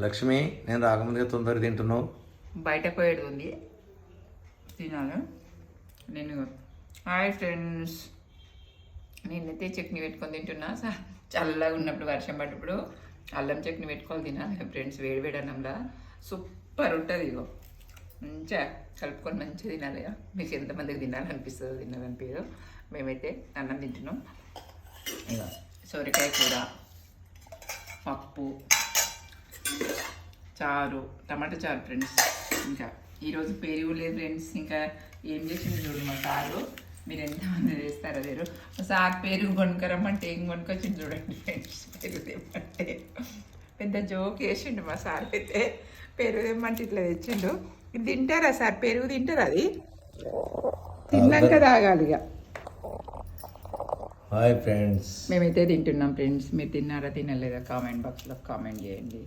లక్ష్మి నేను రాకముందుగా తొందర తింటున్నావు. బయట పోయేది ఉంది. తినాలి. నేను హాయ్ ఫ్రెండ్స్. నేనైతే చట్నీ పెట్టుకొని తింటున్నా. చల్లగా ఉన్నప్పుడు వర్షం పడ్డప్పుడు అల్లం చట్నీ పెట్టుకొని తినాలి. ఫ్రెండ్స్ వేడి వేడి అన్నంలా. సూపర్ ఉంటుంది ఇగో. మంచిగా కలుపుకొని మంచిగా తినాలి మీకు ఎంతమందికి తినాలనిపిస్తుందో తినాలనిపించదు మేమైతే అన్నం తింటున్నాం. ఇక సొరకాయ కూర పప్పు చారు టమాటా చారు ఫ్రెండ్స్. ఇంకా ఈరోజు పెరుగు లేదు ఫ్రెండ్స్. ఇంకా ఏం చేసింది చూడు మా సారు. మీరు ఎంతమంది చేస్తారో లేరు సార్ పెరుగు కొనుక్కరమ్మంటే ఏం కొనుక్కొచ్చింది చూడండి ఫ్రెండ్స్. పెరుగు తెమ్మంటే. పెద్ద జోక్ వేసిండు మా సార్ అయితే. పెరుగు తెమ్మంటే ఇట్లా తెచ్చిండు. తింటారా సార్? పెరుగు తింటారా అది? తిన్నాక తాగాలి ఇక. Hi friends. మేమైతే తింటున్నాం ఫ్రెండ్స్. మీరు తిన్నారా తినలేదా? కామెంట్ బాక్స్లో కామెంట్ చేయండి.